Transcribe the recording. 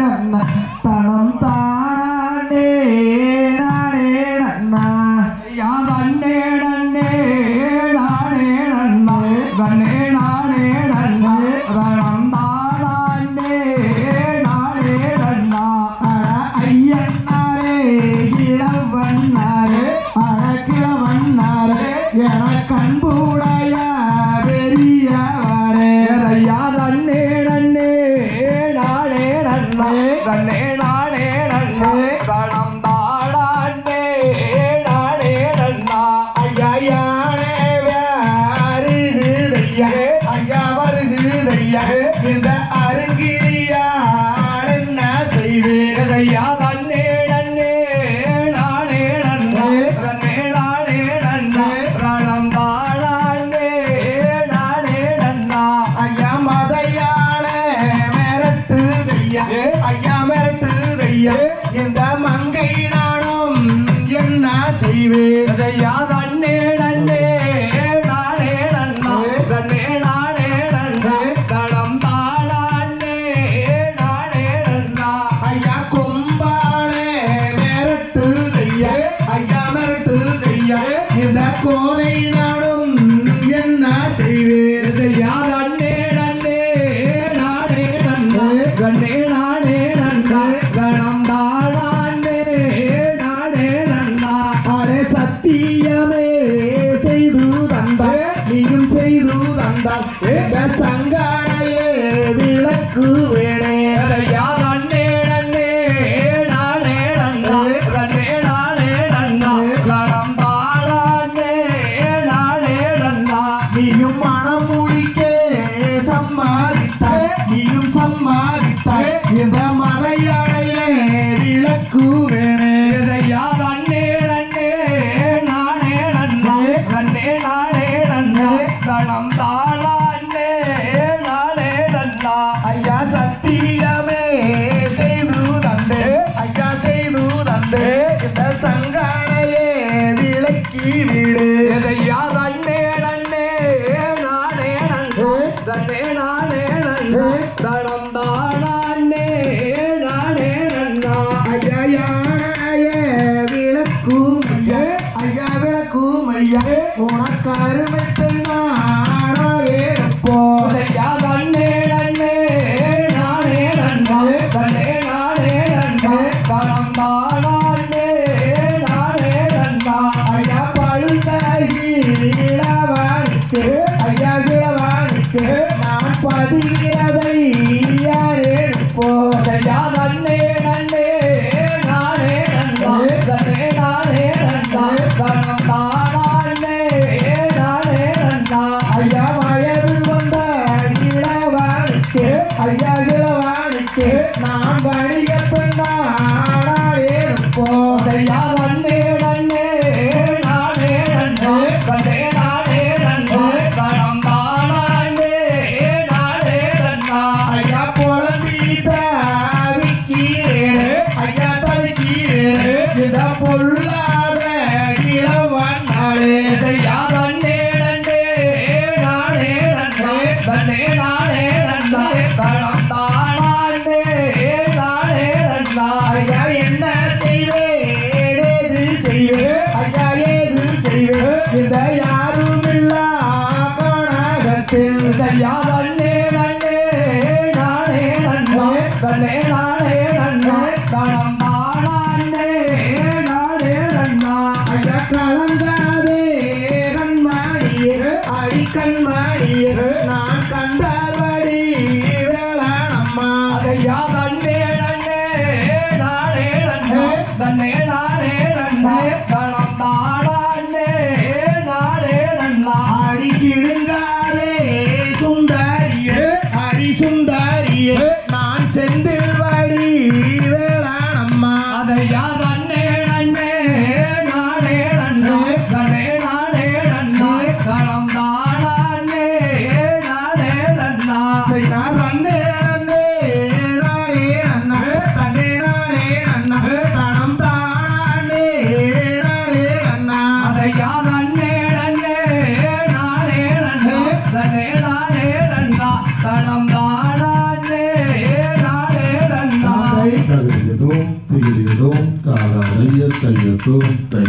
நன்னா தனம் தானே நன்னே நானே நன்னா கண்ணே நன்னா ரணம் தானே நன்னா அட ஐயன்னாரே இளவண்ணாரே அட கிழவண்ணாரே என கண்புடைய நன்னா கண்ணே சத்தியமே செய்து தந்தாய் நீயும் செய்து தந்தாய் இந்த சங்கானையே விளக்கு வேணே ஐயா நன்னே நன்னே நானே நன்னா நானே நன்னா தானே நானே நன்னா நீயும் மனம் முடிக்க சம்மாதித்தாய். நீயும் சம்மாதித்தாய் சத்தியமே செய்து தந்தே ஐயா செய்து தந்தே இந்த சங்கானையே விளக்கி விடு. எதையா தன்னே நன்னே நானே நன்னா தன்னே நானே நன்னா தனம் தானே நானே நன்னா ஐயா யானையே விளக்கும் ஐயா. ஐயா விளக்கும் ஐயா. உனக்கு அருமை இளவாணிக்கு ஐயா இளவாணிக்கு நான் பதிகிறதை யாரே போ எதையா தன்னே நன்னே நானே நன்னா தன்னே நானே நன்னா தனம் தானே நானே நன்னா ஐயா வயது வந்த இளவாணிக்கு ஐயா இளவாணிக்கு நான் வணிக பெண்ணானே போ ஐயா கண்ணே நானே நன்னா தனம் தானே நானே நன்னா ஐயா என்ன செய்வேன் ஏது செய்வேன் ஐயா ஏது செய்வேன் இந்த யாரும் இல்லா கனகத்தில் ஐயா நன்னே நன்னே நானே நன்னா கண்ணே நானே நன்னா தனம் தானே நானே நன்னா ஐயா கலங்காதே கண்மாடியே அடி சுந்தரியே நான் செந்தில் வடி தைரியதும் திகிரியதும் தாளாடைய தையத்தும் தை